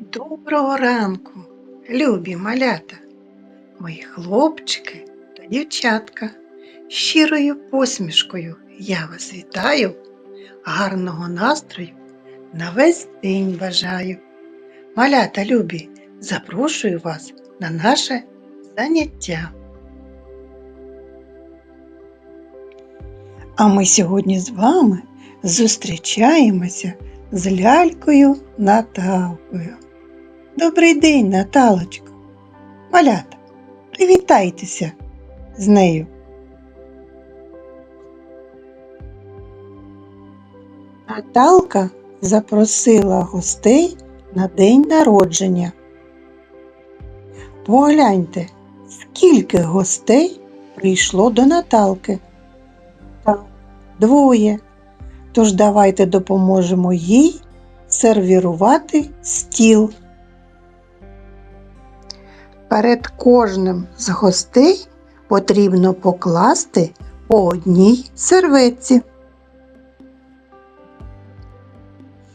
Доброго ранку, любі малята, мої хлопчики та дівчатка. Щирою посмішкою я вас вітаю, гарного настрою на весь день бажаю. Малята любі, запрошую вас на наше заняття. А ми сьогодні з вами зустрічаємося з лялькою Наталкою. Добрий день, Наталочко. Малята, привітайтеся з нею. Наталка запросила гостей на день народження. Погляньте, скільки гостей прийшло до Наталки. Так, двоє. Тож давайте допоможемо їй сервірувати стіл. Перед кожним з гостей потрібно покласти по одній серветці.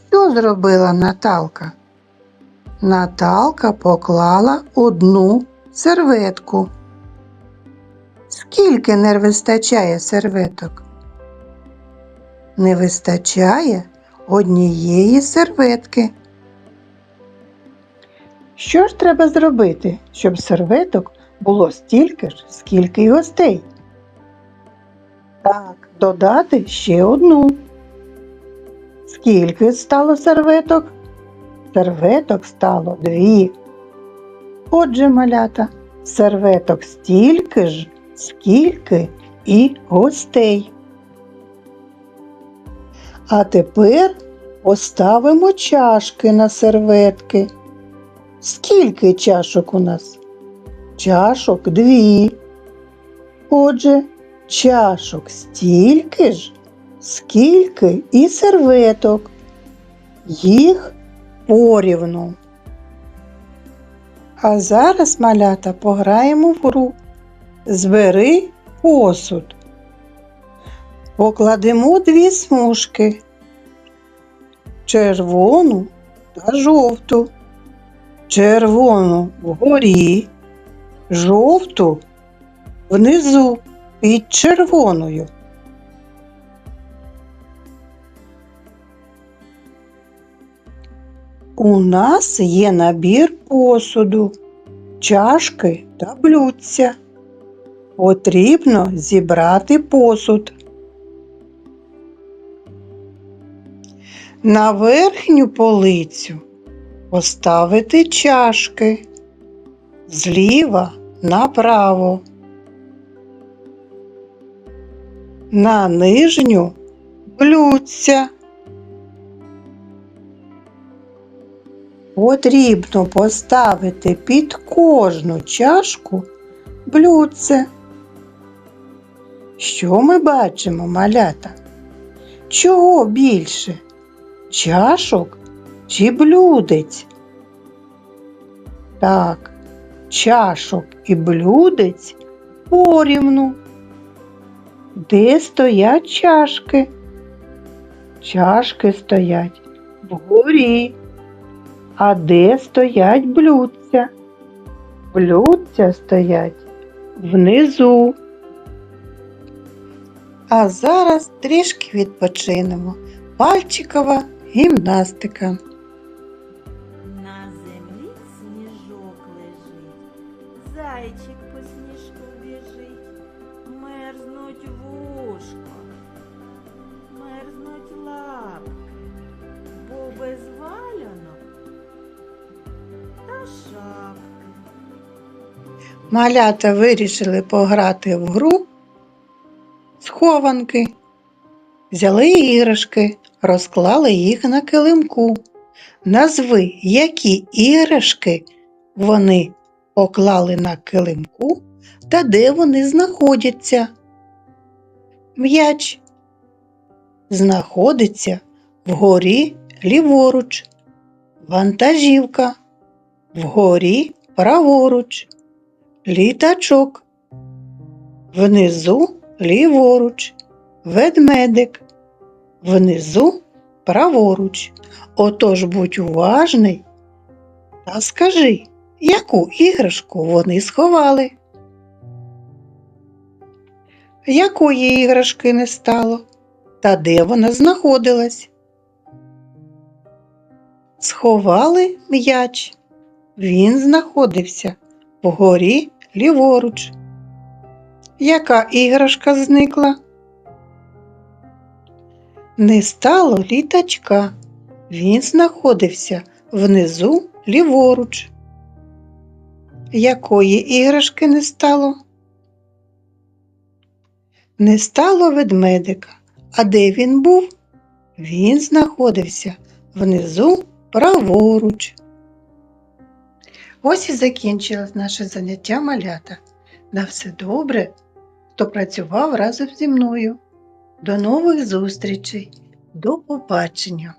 Що зробила Наталка? Наталка поклала одну серветку. Скільки не вистачає серветок? Не вистачає однієї серветки. Що ж треба зробити, щоб серветок було стільки ж, скільки й гостей? Так, додати ще одну. Скільки стало серветок? Серветок стало дві. Отже, малята, серветок стільки ж, скільки і гостей. А тепер поставимо чашки на серветки. Скільки чашок у нас? Чашок дві. Отже, чашок стільки ж, скільки і серветок. Їх порівну. А зараз, малята, пограємо в гру. Збери посуд. Покладемо дві смужки червону та жовту. Червону вгорі, жовту внизу під червоною. У нас є набір посуду, чашки та блюдця. Потрібно зібрати посуд. На верхню полицю поставити чашки зліва направо. На нижню блюдця. Потрібно поставити під кожну чашку блюдце. Що ми бачимо, малята? Чого більше? Чашок чи блюдець? Так, чашок і блюдець порівну. Де стоять чашки? Чашки стоять вгорі. А де стоять блюдця? Блюдця стоять внизу. А зараз трішки відпочинемо. Пальчикова гімнастика. Зайчик по сніжку біжить, мерзнуть вушко, мерзнуть лапки, бо без валянок та шапки. Малята вирішили пограти в гру схованки. Взяли іграшки, розклали їх на килимку. Назви, які іграшки вони поклали на килимку та де вони знаходяться. М'яч знаходиться вгорі ліворуч, вантажівка вгорі праворуч, літачок, внизу ліворуч, ведмедик, внизу праворуч. Отож будь уважний Та скажи, яку іграшку вони сховали? Якої іграшки не стало? Та де вона знаходилась? Сховали м'яч. Він знаходився вгорі ліворуч. Яка іграшка зникла? Не стало літачка. Він знаходився внизу ліворуч. Якої іграшки не стало? Не стало ведмедика. А де він був? Він знаходився внизу праворуч. Ось і закінчилось наше заняття малята. На все добре, хто працював разом зі мною. До нових зустрічей. До побачення!